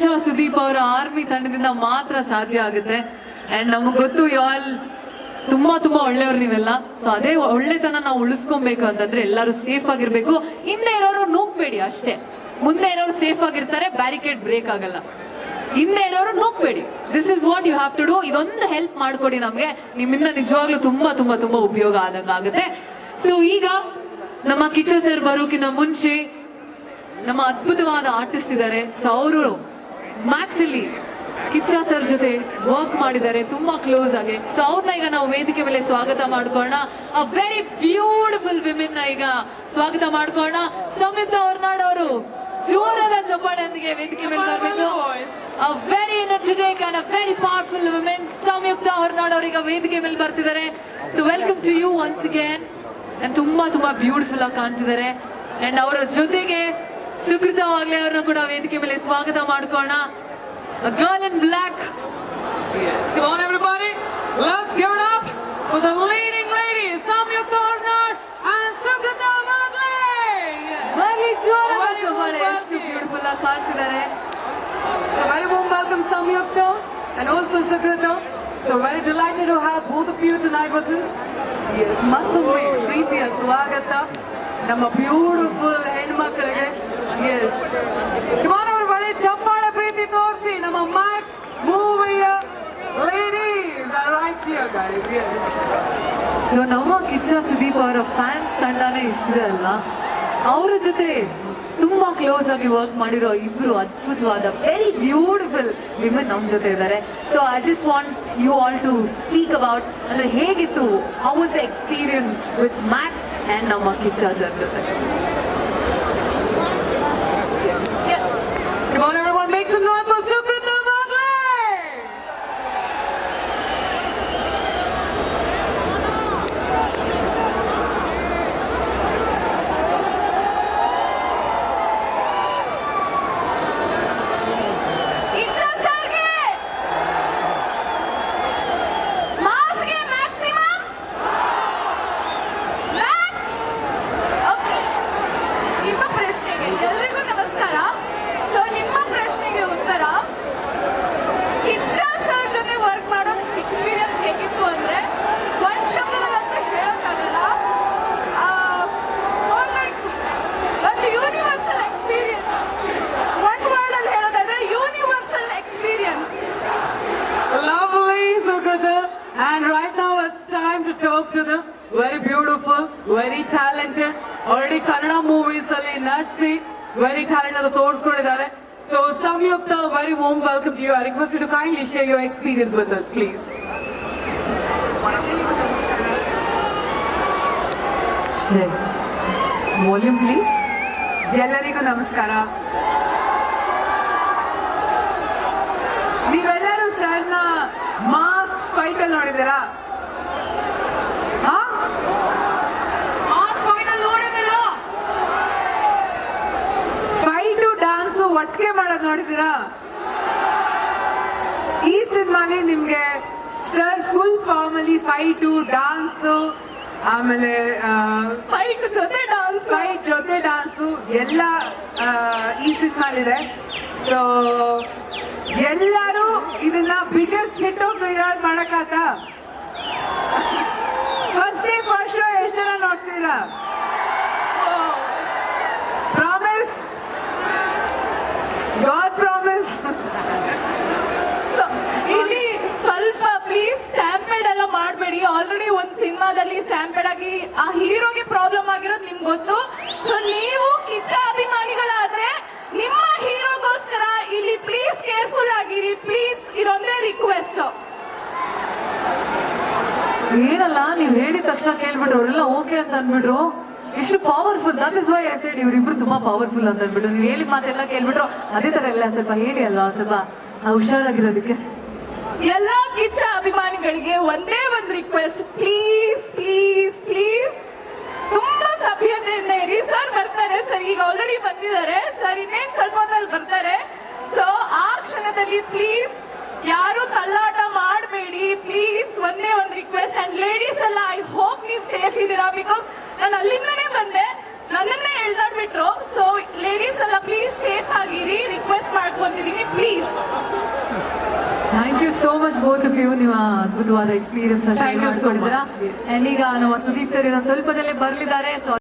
ಕಿಚ್ಚ ಸುದೀಪ್ ಅವರ ಆರ್ಮಿ ತಂಡದಿಂದ ಮಾತ್ರ ಸಾಧ್ಯ ಆಗುತ್ತೆ. ಅಂಡ್ ನಮ್ಗೆ ಗೊತ್ತು ಯು ಆಲ್ ತುಂಬಾ ತುಂಬಾ ಒಳ್ಳೆಯವ್ರು ನೀವೆಲ್ಲ. ಸೊ ಅದೇ ಒಳ್ಳೆತನ ನಾವು ಉಳಿಸ್ಕೊಬೇಕು ಅಂತಂದ್ರೆ ಎಲ್ಲರೂ ಸೇಫ್ ಆಗಿರ್ಬೇಕು. ಹಿಂದೆ ಇರೋರು ನೂಕ್ಬೇಡಿ ಅಷ್ಟೇ. ಮುಂದೆ ಇರೋರು ಸೇಫ್ ಆಗಿರ್ತಾರೆ ಬ್ಯಾರಿಕೇಡ್ ಬ್ರೇಕ್ ಆಗಲ್ಲ. ಹಿಂದೆ ಇರೋರು ನೂಕ್ಬೇಡಿ this is what you have to do ಇದೊಂದು ಹೆಲ್ಪ್ ಮಾಡ್ಕೊಡಿ ನಮ್ಗೆ. ನಿಮ್ಮಿಂದ ನಿಜವಾಗ್ಲೂ ತುಂಬಾ ತುಂಬಾ ತುಂಬಾ ಉಪಯೋಗ ಆದಂಗ ಆಗುತ್ತೆ. ಸೊ ಈಗ ನಮ್ಮ ಕಿಚ್ಚ ಸರ್ ಬರೋಕಿನ್ನ ಮುಂಚೆ ನಮ್ಮ ಅದ್ಭುತವಾದ ಆರ್ಟಿಸ್ಟ್ ಇದ್ದಾರೆ. ಸೊ ಅವರು ಮ್ಯಾಕ್ಸ್ ಇಲ್ಲಿ ಕಿಚ್ಚ ಸರ್ ಜೊತೆ ವರ್ಕ್ ಮಾಡಿದ್ದಾರೆ ತುಂಬಾ ಕ್ಲೋಸ್ ಆಗಿ. ಸೊ ಅವ್ರನ್ನ ಈಗ ನಾವು ವೇದಿಕೆ ಮೇಲೆ ಸ್ವಾಗತ ಮಾಡ್ಕೊಳ್ಳೋಣ. ಅ ವೆರಿ ಬ್ಯೂಟಿಫುಲ್ ವಿಮೆನ್ನ ಈಗ ಸ್ವಾಗತ ಮಾಡ್ಕೊಳ್ಳೋಣ. ಸಂಯುಕ್ತ ಅವ್ರ ಅವರು ಜೋರಾದ ಚಪ್ಪಾಳೆಯೊಂದಿಗೆ ವೇದಿಕೆ ಮೇಲೆ ಬರಬೇಕು ಅ very energetic and uh very powerful women Samyuktha ಅವರು ಈಗ ವೇದಿಕೆ ಮೇಲೆ ಬರ್ತಿದ್ದಾರೆ. So welcome to you once again and ತುಂಬಾ ತುಂಬಾ ಬ್ಯೂಟಿಫುಲ್ ಆಗಿ ಕಾಣ್ತಿದ್ದಾರೆ. ಅಂಡ್ ಅವರ ಜೊತೆಗೆ ಸುಕೃತ ವಾಗ್ಲೆ ಅವ್ರನ್ನ ಕೂಡ ವೇದಿಕೆ ಮೇಲೆ ಸ್ವಾಗತ ಮಾಡ್ಕೋಣ girl in black Come on, everybody. Let's give it up for the leading lady, Samyukta Arnott and Sukrita Magle. ಬರ್ಲಿ ಚಪ್ಪಾಳೆ ಎಷ್ಟು ಬ್ಯೂಟಿಫುಲ್ ಆಗಿ ಕಾಣ್ತಿದ್ದಾರೆ So very warm welcome, Samyukta and also Sukrita. So very delighted to have both of you tonight with us. Yes, ಮತ್ತೊಮ್ಮೆ ಪ್ರೀತಿಯ ಸ್ವಾಗತ ನಮ್ಮ beautiful ಹೆಣ್ಮಕ್ಳಿಗೆ S ಬಳಿ ಚಪ್ಪಾಳೆ ಪ್ರೀತಿ ತೋರಿಸಿ. ನಮ್ಮ ಮ್ಯಾಕ್ಸ್ ಮೂವಿಯ ಲೇಡೀಸ್ ರೈಟ್ ಗೈಸ್ ಸೊ ನಮ್ಮ ಕಿಚ್ಚ ಸುದೀಪ್ ಅವರ ಫ್ಯಾನ್ಸ್ ತಂಡನೇ ಇಷ್ಟಿದೆ ಅಲ್ಲ? ಅವರ ಜೊತೆ ತುಂಬಾ ಕ್ಲೋಸ್ ಆಗಿ ವರ್ಕ್ ಮಾಡಿರೋ ಇಬ್ರು ಅದ್ಭುತವಾದ ವೆರಿ ಬ್ಯೂಟಿಫುಲ್ ವಿಮೆನ್ ನಮ್ಮ ಜೊತೆ ಇದ್ದಾರೆ. So I just want you all to speak about ಅಂದ್ರೆ ಹೇಗಿತ್ತು? How was experience with Max and ನಮ್ಮ ಕಿಚ್ಚ ಸರ್ ಜೊತೆ Come on, everyone, make some noise for Sukrita Magle! Kichcha ಸರ್ಗೆ ಮಾಸ್ಗೆ ಮ್ಯಾಕ್ಸಿಮಮ್ ಮ್ಯಾಕ್ಸ್ ಓಕೆ ನಿಮ್ಮ ಪ್ರಶ್ನೆಗೆ ಎಲ್ರಿಗೂ ನಮಸ್ಕಾರ ಸೊ ನಿಮ್ಮ ಪ್ರಶ್ನೆಗೆ ಉತ್ತರ ಕಿಚ್ಚ ಸರ್ ಜೊತೆ ವರ್ಕ್ ಮಾಡೋ ಎಕ್ಸ್ಪೀರಿಯನ್ಸ್ ಹೇಗಿತ್ತು ಅಂದ್ರೆ ಒಂದ್ ಶಬ್ದದಲ್ಲಿ ಹೇಳೋಕ್ಕಾಗಲ್ಲ ಲೈಕ್ ಒಂದು ಯೂನಿವರ್ಸಲ್ ಎಕ್ಸ್ಪೀರಿಯನ್ಸ್ ಒನ್ ವರ್ಡ್ ಅಲ್ಲಿ ಹೇಳೋದಾದ್ರೆ universal experience Lovely, Sukrita. And right now it's time to talk to the very very talented, already Kannada movies ಅಲ್ಲಿ ನಟಿಸಿ very talented ಅಂತ ತೋರಿಸ್ಕೊಂಡಿದ್ದಾರೆ so Samyuktha warm welcome to you. I request you to kindly share your experience with us, please. Volume please ಎಲ್ಲರಿಗೂ ನಮಸ್ಕಾರ ನೀವೆಲ್ಲರೂ ಸರ್ನ mass fight ಅಲ್ಲಿ ನೋಡಿದ್ದೀರಾ fight dance ಒಟ್ಟಿಗೆ ಮಾಡೋದು ಈ ಸಿನಿಮಾಲಿ ನಿಮ್ಗೆ ಸರ್ ಫುಲ್ ಫಾರ್ಮ್ ಅಲ್ಲಿ ಫೈಟು ಡಾನ್ಸು ಆಮೇಲೆ ಫೈಟ್ ಜೊತೆ ಡಾನ್ಸ್ ಫೈಟ್ ಜೊತೆ ಡಾನ್ಸು ಎಲ್ಲ ಈ ಸಿನಿಮಾಲಿದೆ. ಸೊ ಎಲ್ಲರೂ ಇದನ್ನ biggest hit of the year ಮಾಡಕ್ಕಾತ first day first show ಎಷ್ಟು ಜನ ನೋಡ್ತೀರಾ ಪ್ರಾಮಿಸ್ ಗಾಡ್ ಪ್ರಾಮಿಸ್ ಇಲ್ಲಿ ಸ್ವಲ್ಪ ಪ್ಲೀಸ್ ಸ್ಟ್ಯಾಂಪೇಡ್ ಎಲ್ಲ ಮಾಡಬೇಡಿ ಆಲ್ರೆಡಿ ಒಂದ್ ಸಿನಿಮಾದಲ್ಲಿ ಸ್ಟ್ಯಾಂಪೆಡ್ ಆಗಿ ಆ ಹೀರೋಗೆ ಪ್ರಾಬ್ಲಮ್ ಆಗಿರೋದು ನಿಮ್ಗೆ ಗೊತ್ತು. ಸೊ ನೀವು ಕಿಚ್ಚ ಅಭಿಮಾನಿಗಳಾದ್ರೆ ನಿಮ್ಮ ಹೀರೋಗೋಸ್ಕರ ಇಲ್ಲಿ ಪ್ಲೀಸ್ ಕೇರ್ಫುಲ್ ಆಗಿರಿ. ಪ್ಲೀಸ್ ಇದೊಂದೇ ರಿಕ್ವೆಸ್ಟ್ ಏನಲ್ಲ, ನೀವ್ ಹೇಳಿದ ತಕ್ಷಣ ಕೇಳ್ಬಿಟ್ರು, ಅವರೆಲ್ಲ ಓಕೆ ಅಂತ ಅನ್ಬಿಟ್ರು ಎಷ್ಟು powerful that is why I said ಇವ್ರಿಬ್ರು ತುಂಬಾ ಪವರ್ಫುಲ್ ಅಂತ ಅಂದ್ಬಿಟ್ಟು ನೀವು ಹೇಳಿದ ಮಾತೆಲ್ಲ ಕೇಳ್ಬಿಟ್ರು. ಅದೇ ತರ ಎಲ್ಲ ಸ್ವಲ್ಪ ಹೇಳಿ ಅಲ್ವಾ ಸ್ವಲ್ಪ? ಹುಷಾರಾಗಿರೋದಕ್ಕೆ. ಎಲ್ಲಾ ಕಿಚ್ಚ ಅಭಿಮಾನಿಗಳಿಗೆ ಒಂದೇ ಒಂದು ರಿಕ್ವೆಸ್ಟ್ ಪ್ಲೀಸ್ ಪ್ಲೀಸ್ ಪ್ಲೀಸ್ ತುಂಬಾ ಸಭ್ಯತೆಯಿಂದ ಇರಿ. ಸರ್ ಬರ್ತಾರೆ. ಸರ್ ಈಗ ಆಲ್ರೆಡಿ ಬಂದಿದ್ದಾರೆ. ಸರ್ ಇನ್ನೇನ್ ಸ್ವಲ್ಪ ಹೊತ್ತಲ್ಲಿ ಬರ್ತಾರೆ. ಸೊ ಆ ಕ್ಷಣದಲ್ಲಿ ಪ್ಲೀಸ್ ಯಾರು ತಲ್ಲಾಟ ಮಾಡಬೇಡಿ. ಪ್ಲೀಸ್ ಒಂದೇ ಒಂದು ರಿಕ್ವೆಸ್ಟ್ ಅಂಡ್ ಲೇಡೀಸ್ ಎಲ್ಲ ಐ ಹೋಪ್ ನೀವು ಸೇಫ್ ಇದ್ದೀರಾ? ಬಿಕಾಸ್ ನಾನು ಅಲ್ಲಿಂದನೇ ಬಂದೆ. ನನ್ನನ್ನೇ ಎಳ್ದಾಡ್ಬಿಟ್ರು. ಸೊ ಲೇಡೀಸ್ ಎಲ್ಲ ಪ್ಲೀಸ್ ಸೇಫ್ ಆಗಿರಿ request ಮಾಡ್ಕೊಂತಿದೀನಿ. Please thank you so much both of you ನಿಮ್ಮ ಅದ್ಭುತವಾದ ಎಕ್ಸ್ಪೀರಿಯನ್ಸ್ ಈಗ ನಮ್ಮ ಸುದೀಪ್ ಸರ್ ಇನ್ನೊಂದು ಸ್ವಲ್ಪದಲ್ಲೇ ಬರ್ಲಿದ್ದಾರೆ